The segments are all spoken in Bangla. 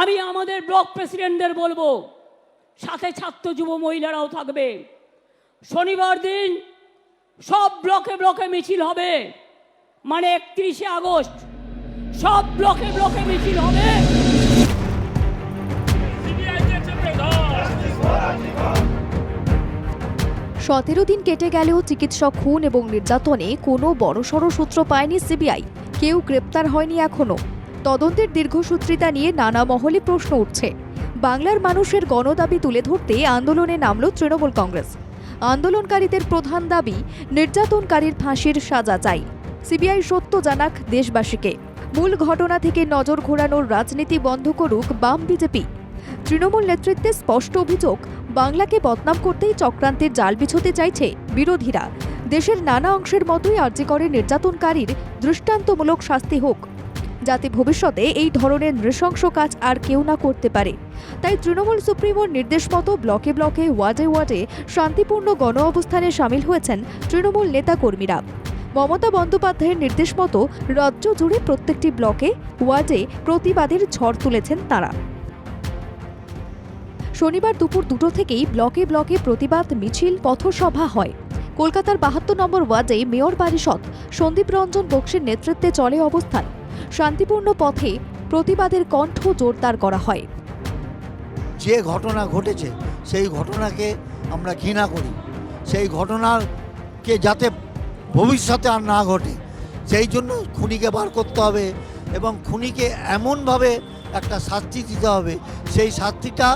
আমি আমাদের ব্লক প্রেসিডেন্টদের বলব, সাথে ছাত্র যুব মহিলারাও থাকবে। শনিবার দিন সব ব্লকে ব্লকে মিছিল হবে মানে একত্রিশে আগস্ট, সব ব্লকে ব্লকে মিছিল হবে। সতেরো দিন কেটে গেলেও চিকিৎসক খুন এবং নির্যাতনে কোনো বড়সড় সূত্র পায়নি সিবিআই। কেউ গ্রেপ্তার হয়নি এখনও। তদন্তের দীর্ঘসূত্রিতা নিয়ে নানা মহলে প্রশ্ন উঠছে। বাংলার মানুষের গণদাবি তুলে ধরতে আন্দোলনে নামল তৃণমূল কংগ্রেস। আন্দোলনকারীদের প্রধান দাবি, নির্যাতনকারীর ফাঁসির সাজা চাই। সিবিআই সত্য জানাক দেশবাসীকে। মূল ঘটনা থেকে নজর ঘোরানোর রাজনীতি বন্ধ করুক বাম বিজেপি। তৃণমূল নেতৃত্বে স্পষ্ট অভিযোগ, বাংলাকে বদনাম করতেই চক্রান্তের জাল বিছোতে চাইছে বিরোধীরা। দেশের নানা অংশের মতোই আর্যিকরে নির্যাতনকারীর দৃষ্টান্তমূলক শাস্তি হোক। যাতে ভবিষ্যতে এই ধরনের নৃশংস কাজ আর কেউ না করতে পারে। তাই তৃণমূল সুপ্রিমোর নির্দেশ মতো ব্লকে ব্লকে, ওয়ার্ডে ওয়ার্ডে শান্তিপূর্ণ গণ অবস্থানে সামিল হয়েছেন তৃণমূল নেতাকর্মীরা। মমতা বন্দ্যোপাধ্যায়ের নির্দেশ মতো রাজ্য জুড়ে প্রত্যেকটি ব্লকে, ওয়ার্ডে প্রতিবাদের ঝড় তুলেছেন তারা। শনিবার দুপুর দুটো থেকেই ব্লকে ব্লকে প্রতিবাদ, মিছিল, পথসভা হয়। কলকাতার বাহাত্তর নম্বর ওয়ার্ডে মেয়র পারিষদ সন্দীপ রঞ্জন বক্সির নেতৃত্বে চলে অবস্থান। শান্তিপূর্ণ পথে প্রতিবাদের কণ্ঠ জোরদার করা হয়। যে ঘটনা ঘটেছে, সেই ঘটনাকে আমরা ঘৃণা করি। সেই ঘটনাকে যাতে ভবিষ্যতে আর না ঘটে, সেই জন্য খুনিকে বার করতে হবে এবং খুনিকে এমনভাবে একটা শাস্তি দিতে হবে, সেই শাস্তিটা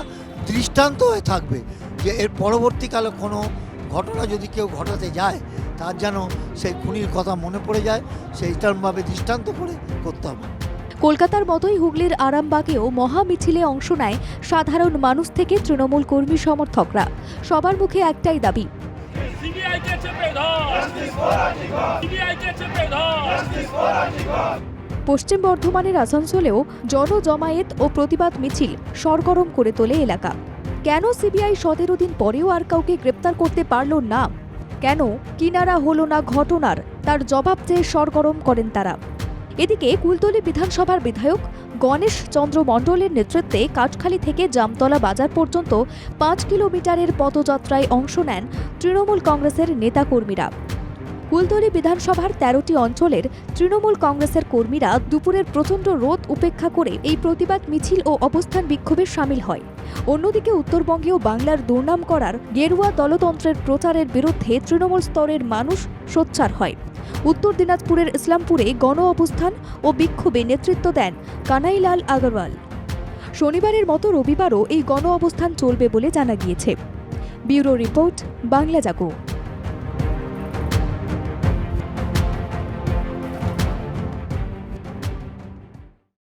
দৃষ্টান্ত হয়ে থাকবে যে এর পরবর্তীকালে কোনো ঘটনা যদি কেউ ঘটাতে যায় তার যেন সেই খুনির কথা মনে পড়ে যায় সেইটারভাবে দৃষ্টান্ত করে করতে হবে। কলকাতার মতোই হুগলির আরামবাগেও মহা মিছিলে অংশ নেয় সাধারণ মানুষ থেকে তৃণমূল কর্মী সমর্থকরা। সবার মুখে একটাই দাবি। পশ্চিম বর্ধমানের আসানসোলেও জনজমায়েত ও প্রতিবাদ মিছিল সরগরম করে তোলে এলাকা। কেন সিবিআই সতেরো দিন পরেও আর কাউকে গ্রেপ্তার করতে পারল না? কেন কিনারা হলো না ঘটনার? তার জবাব চেয়ে সরগরম করেন তারা। এদিকে কুলতলি বিধানসভার বিধায়ক গণেশ চন্দ্র মণ্ডলের নেতৃত্বে কাঠখালি থেকে জামতলা বাজার পর্যন্ত পাঁচ কিলোমিটারের পদযাত্রায় অংশ নেন তৃণমূল কংগ্রেসের নেতাকর্মীরা। কুলতলি বিধানসভার তেরোটি অঞ্চলের তৃণমূল কংগ্রেসের কর্মীরা দুপুরের প্রচণ্ড রোদ উপেক্ষা করে এই প্রতিবাদ মিছিল ও অবস্থান বিক্ষোভে সামিল হয়। অন্যদিকে উত্তরবঙ্গেও বাংলার দুর্নাম করার গেরুয়া দলতন্ত্রের প্রচারের বিরুদ্ধে তৃণমূল স্তরের মানুষ সোচ্চার হয়। উত্তর দিনাজপুরের ইসলামপুরে গণ অবস্থান ও বিক্ষোভে নেতৃত্ব দেন কানাইলাল আগরওয়াল। শনিবারের মতো রবিবারও এই গণ অবস্থান চলবে বলে জানা গিয়েছে। Bureau report, Bangla Jago.